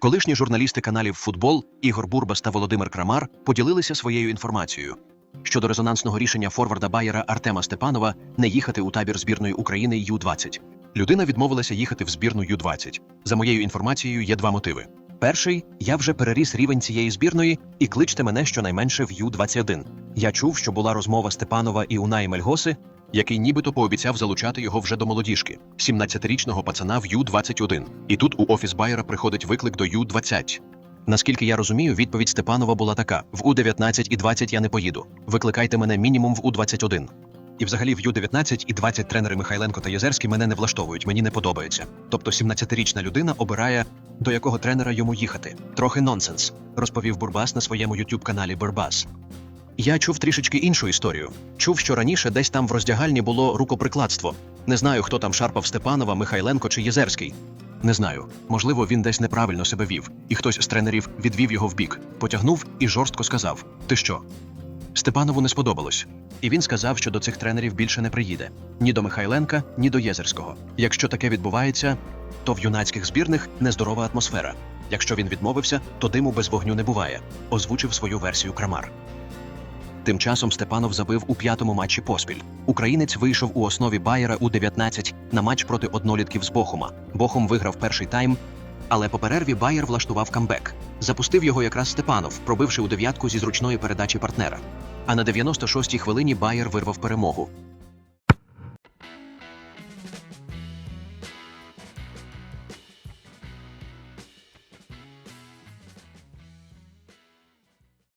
Колишні журналісти каналів Футбол Ігор Бурбас та Володимир Крамар поділилися своєю інформацією щодо резонансного рішення форварда Байера Артема Степанова не їхати у табір збірної України Ю-20. Людина відмовилася їхати в збірну Ю-20. За моєю інформацією, є два мотиви. Перший я вже переріс рівень цієї збірної і кличте мене щонайменше в Ю-21. Я чув, що була розмова Степанова і Унаї Мельгоси, який нібито пообіцяв залучати його вже до молодіжки, 17-річного пацана в Ю-21. І тут у офіс Байера приходить виклик до Ю-20. Наскільки я розумію, відповідь Степанова була така: в У-19 і 20 я не поїду. Викликайте мене мінімум в У-21. І взагалі в Ю-19 і 20 тренери Михайленко та Єзерський мене не влаштовують, мені не подобається. Тобто 17-річна людина обирає, до якого тренера йому їхати. Трохи нонсенс, розповів Бурбас на своєму youtube каналі Бурбас. Я чув трішечки іншу історію. Чув, що раніше десь там в роздягальні було рукоприкладство. Не знаю, хто там шарпав Степанова, Михайленко чи Єзерський. Не знаю. Можливо, він десь неправильно себе вів, і хтось з тренерів відвів його вбік, потягнув і жорстко сказав: Ти що? Степанову не сподобалось. І він сказав, що до цих тренерів більше не приїде ні до Михайленка, ні до Єзерського. Якщо таке відбувається, то в юнацьких збірних нездорова атмосфера. Якщо він відмовився, то диму без вогню не буває, озвучив свою версію Крамар. Тим часом Степанов забив у п'ятому матчі поспіль. Українець вийшов у основі Байера у 19 на матч проти однолітків з Бохума. Бохум виграв перший тайм, але по перерві Байер влаштував камбек. Запустив його якраз Степанов, пробивши у дев'ятку зі зручної передачі партнера. А на 96-й хвилині Байер вирвав перемогу.